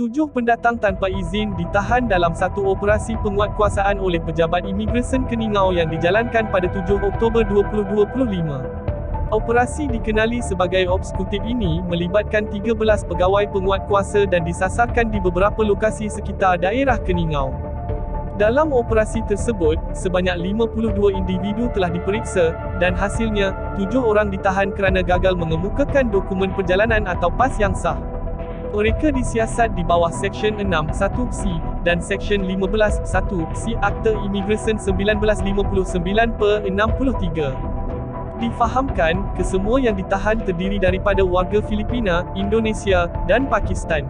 Tujuh pendatang tanpa izin ditahan dalam satu operasi penguatkuasaan oleh pejabat imigresen Keningau yang dijalankan pada 7 Oktober 2025. Operasi dikenali sebagai Ops Kutip ini melibatkan 13 pegawai penguatkuasa dan disasarkan di beberapa lokasi sekitar daerah Keningau. Dalam operasi tersebut, sebanyak 52 individu telah diperiksa, dan hasilnya, tujuh orang ditahan kerana gagal mengemukakan dokumen perjalanan atau pas yang sah. Mereka disiasat di bawah Seksyen 6 1C dan Seksyen 15 1C Akta Imigresen 1959 per 63. Difahamkan, kesemua yang ditahan terdiri daripada warga Filipina, Indonesia, dan Pakistan.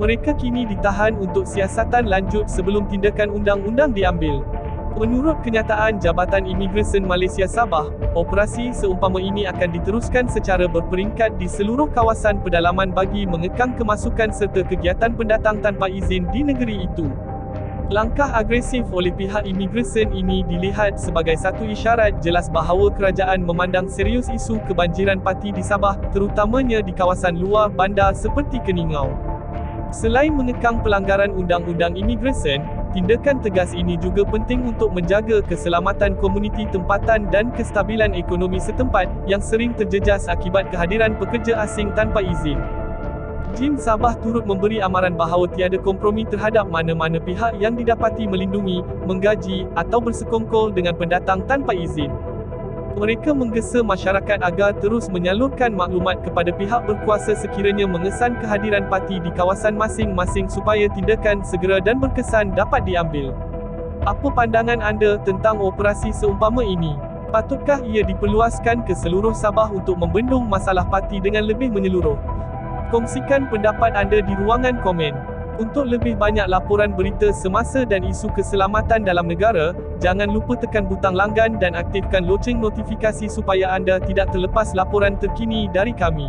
Mereka kini ditahan untuk siasatan lanjut sebelum tindakan undang-undang diambil. Menurut kenyataan Jabatan Imigresen Malaysia Sabah, operasi seumpama ini akan diteruskan secara berperingkat di seluruh kawasan pedalaman bagi mengekang kemasukan serta kegiatan pendatang tanpa izin di negeri itu. Langkah agresif oleh pihak imigresen ini dilihat sebagai satu isyarat jelas bahawa kerajaan memandang serius isu kebanjiran parti di Sabah, terutamanya di kawasan luar bandar seperti Keningau. Selain mengekang pelanggaran undang-undang imigresen, Tindakan tegas ini juga penting untuk menjaga keselamatan komuniti tempatan dan kestabilan ekonomi setempat, yang sering terjejas akibat kehadiran pekerja asing tanpa izin. Jim Sabah turut memberi amaran bahawa tiada kompromi terhadap mana-mana pihak yang didapati melindungi, menggaji, atau bersekongkol dengan pendatang tanpa izin. Mereka menggesa masyarakat agar terus menyalurkan maklumat kepada pihak berkuasa sekiranya mengesan kehadiran parti di kawasan masing-masing supaya tindakan segera dan berkesan dapat diambil. Apa pandangan anda tentang operasi seumpama ini? Patutkah ia diperluaskan ke seluruh Sabah untuk membendung masalah parti dengan lebih menyeluruh? Kongsikan pendapat anda di ruangan komen. Untuk lebih banyak laporan berita semasa dan isu keselamatan dalam negara, jangan lupa tekan butang langgan dan aktifkan loceng notifikasi supaya anda tidak terlepas laporan terkini dari kami.